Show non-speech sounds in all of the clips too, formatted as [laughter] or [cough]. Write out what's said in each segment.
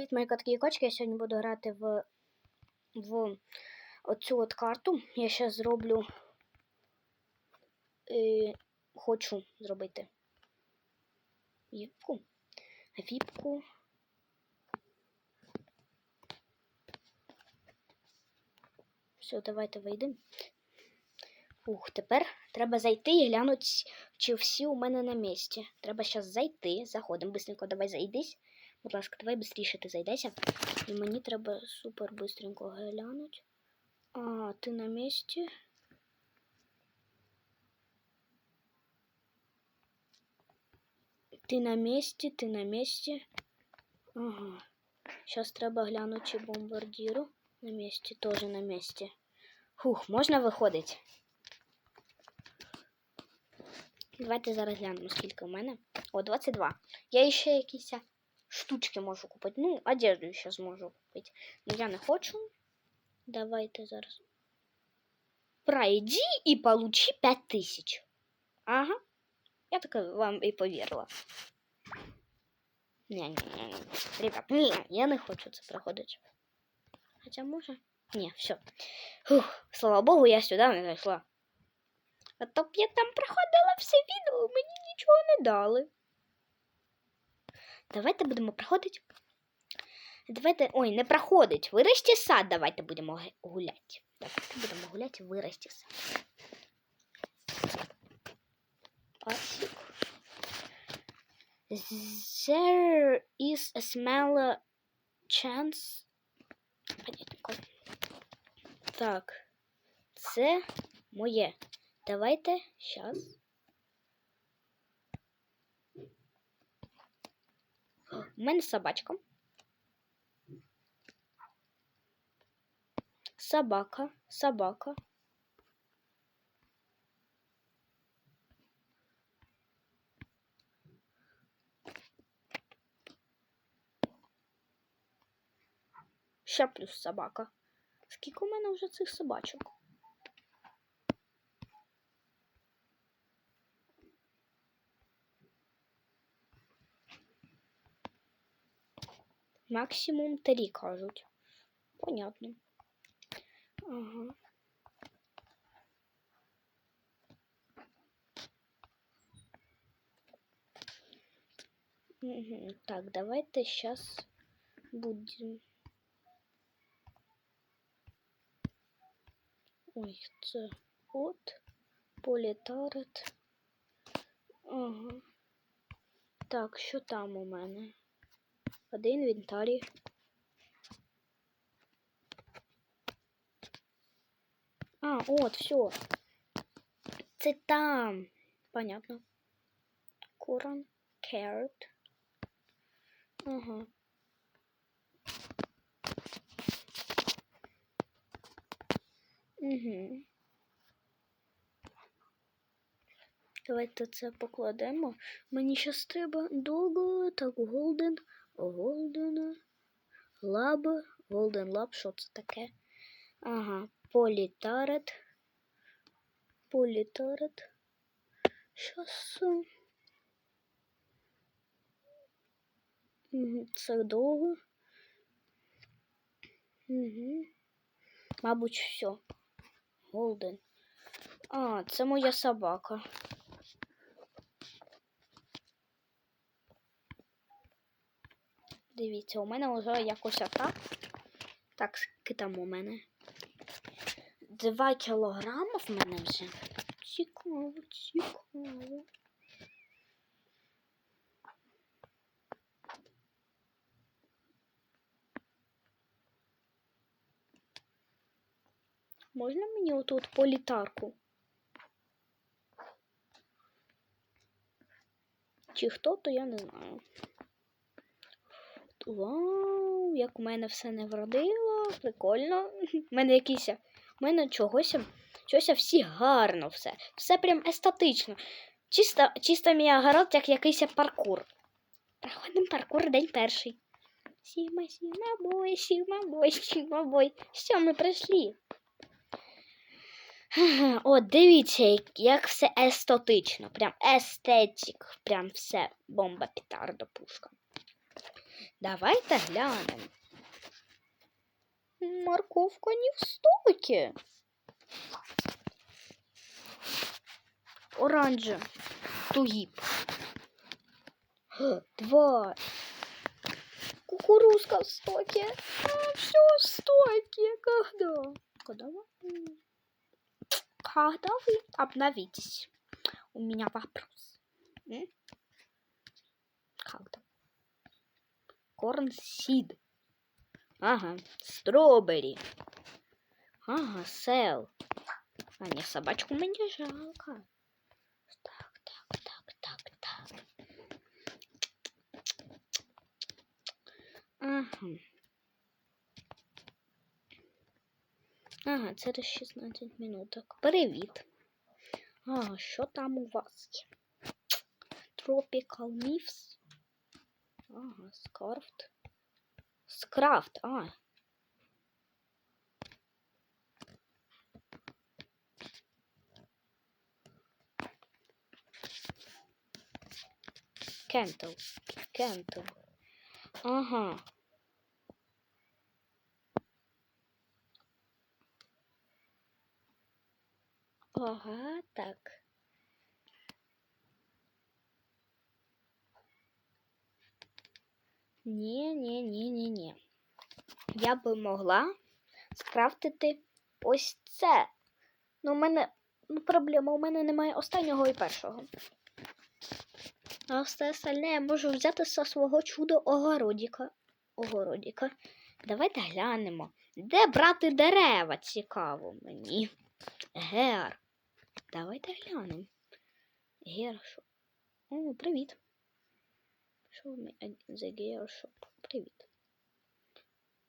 Привіт, мої котки і кочки. Я сьогодні буду грати в, в оцю от карту. Я ще зроблю. Е, хочу зробити віпку. Віпку. Все, давайте вийдемо. Ух, тепер треба зайти і глянути, чи всі у мене на місці. Треба зараз зайти. Заходимо. Быстренько, давай зайдись. Будь ласка, давай швидше ти зайдеся. І мені треба супер быстренько глянути. А, ти на місці. Ти на місці, ти на місці. Ага. Зараз треба глянути, чи бомбардіру. На місці, теж на місці. Фух, можна виходити. Давайте зараз глянемо, скільки у мене. О, 22. Я ще якісь штучки можу купити. Ну, одежду ще зможу купити. Но я не хочу. Давайте зараз. Пройди і получи 5000. Ага. Я так вам і повірила. Не-не-не. Ребят, ні, я не хочу це проходити. Хоча може. Ні, все. Фух, слава Богу, я сюди не зайшла. А то б я там проходила все відео, мені нічого не дали. Давайте будемо проходити. Давайте. Ой, не проходить. Вирості сад, давайте будемо гуляти. Давайте будемо гуляти, вирості сад. Пасік. There is a small chance. Понятненько. Так. Це моє. Давайте зараз. У мене собачка. Собака, собака. Ще плюс собака. Скільки у мене вже цих собачок? Максимум три кажуть. Понятно. Ага. Мгм. Так, давайте сейчас будем. Ой, це от політарет. Ага. Так, що там у мене? Один інвентарі. А, от, все. Це там. Понятно. Корон, carrot. Ага. Угу. Давайте це покладемо. Мені щас треба довго. Так, голден. Голден. Лаб. Голден лаб, що це таке? Ага. Політарет. Політарет. Щас. Це довго. Угу. Мабуть, все. Голден. А, це моя собака. Дивіться, у мене вже якось так. Так, скільки там у мене? Два кілограми в мене вже. Цікаво, цікаво. Можна мені отут політарку? Чи хто, то я не знаю. Вау, як у мене все не вродило. Прикольно. [laughs] У мене якийсь. У мене чогось. Чогось всі гарно все. Все прям естетично. Чисто, чисто мій огород, як якийсь паркур. Проходимо паркур день перший. Сіма, сіма, бой, сіма, бой, сіма, бой. Все, ми пройшли. [laughs] От, дивіться, як все естетично. Прям естетик. Прям все. Бомба, петарда, пушка. Давайте глянемо. Морковка не в стокі. Оранжа. Тугіп. Два. Кукурузка в стоке. А, все в стоке. Когда? Когда вы? Когда вы обновитесь? У меня вопрос. М? Корн сид. Ага. Стробери. Ага, сел. А не, собачку мне жалко. Так, так, так, так, так. Ага. Ага, через 16 минуток. Привіт. А, що там у вас є? Tropical Leaves. Ага, скрафт. Скрафт, а. Кентл. Кентл. Ага. Ага, так. Ні, ні, ні, ні, ні. Я би могла скрафтити ось це. Ну, у мене ну, проблема, у мене немає останнього і першого. А все остальне я можу взяти зі свого чудо огородіка. Огородіка. Давайте глянемо. Де брати дерева? Цікаво мені. Гер. Давайте глянемо. Гер, що? О, привіт. Що ми The Gear Shop? Привіт.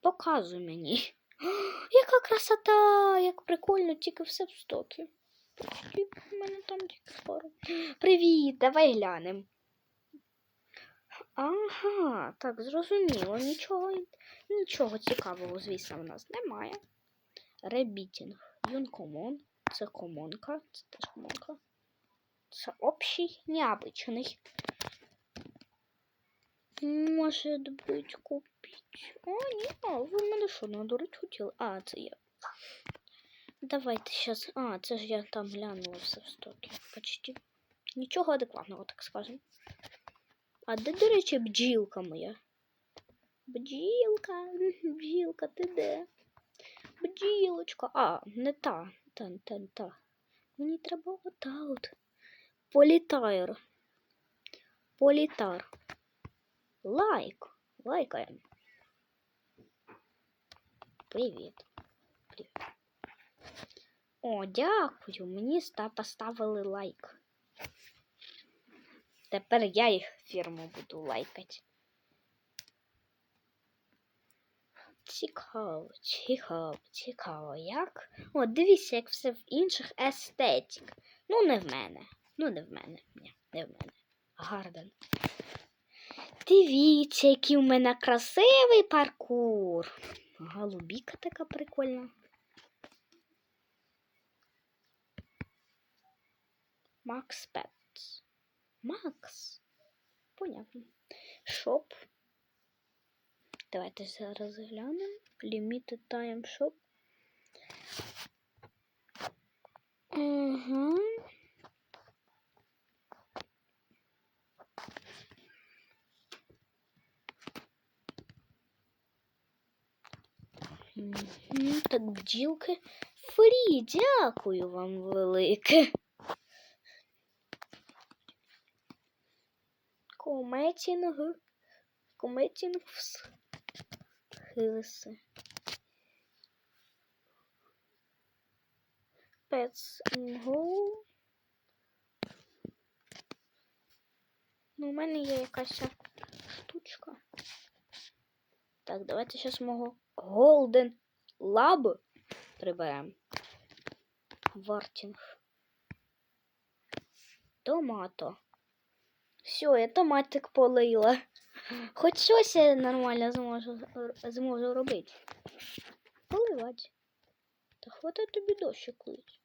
Показуй мені. [gasps] Яка красота! Як прикольно, тільки все в стокі. В мене там тільки скоро. Привіт, давай глянемо. Ага, так, зрозуміло. Нічого, нічого цікавого, звісно, в нас немає. Ребітінг. Юнкомон. Це комонка. Це теж комонка. Це общий, необычный. Может быть, купить. О, а, ви мене що, надурить хотіли? А, це я. Давайте сейчас. А, це ж я там глянула все в стокі. Почти. Нічого адекватного, так скажем. А [laughs] де, до речі, бджілка моя? Бджілка, бджілка, ти де? Бджілочка. А, не та. Та, та, та. Мені треба ота от. Політайр. Політар. Лайк. Лайкаємо. Привіт. Привіт. О, дякую. Мені ста поставили лайк. Тепер я їх фірму буду лайкати. Цікаво, цікаво, цікаво, як? О, дивіться, як все в інших естетик. Ну, не в мене. Ну, не в мене. Ні, не в мене. Гарден. Дивіться, який у мене красивий паркур. Голубіка така прикольна. Макс Петс. Макс. Понятно. Шоп. Давайте зараз глянемо. Limited Time Shop. Угу. Мгм, Так, бджілки. Фрі, дякую вам велике. Кометінг. Кометінгс. Хилси. Pets and Ну, у мене є якась штучка. Так, давайте зараз мого Golden Lab приберемо. Вартінг. Томато. Все, я томатик полила. Хоч щось я нормально зможу, зможу робити. Поливати. Та хватає тобі дощик лить.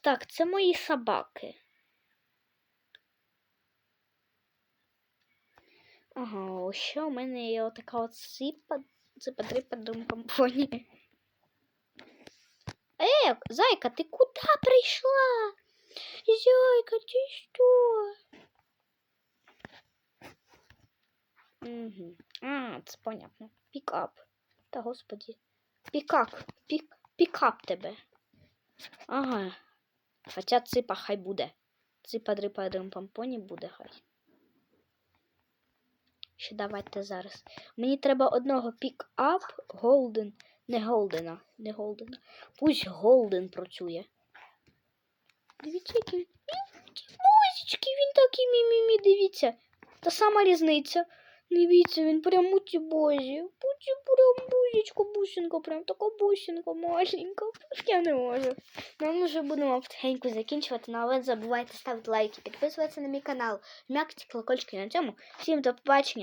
Так, це мої собаки. Ага, ще у мене є отака от сипа, сипа трипа думпампоні. Е, зайка, ти куди прийшла? Зайка, ти що? Угу. А, це понятно. Пікап. Та господі. Пікап. Пік, пікап тебе. Ага. Хоча ципа хай буде. Ципа дрипа помпоні буде хай. Ще давайте зараз. Мені треба одного пікап Голден. Не Голдена. Не Голдена. Пусть Голден працює. Дивіться, які він. Він такий мі-мі-мі, дивіться. Та сама різниця. Дивіться, він прям у ті бозі. Буці прям бузічка, бусинка, прям така бусинка маленька. Я не можу. Ну, ми вже будемо потихеньку закінчувати, ну, але забувайте ставити лайки, підписуватися на мій канал, м'якті колокольчики на цьому. Всім до побачення.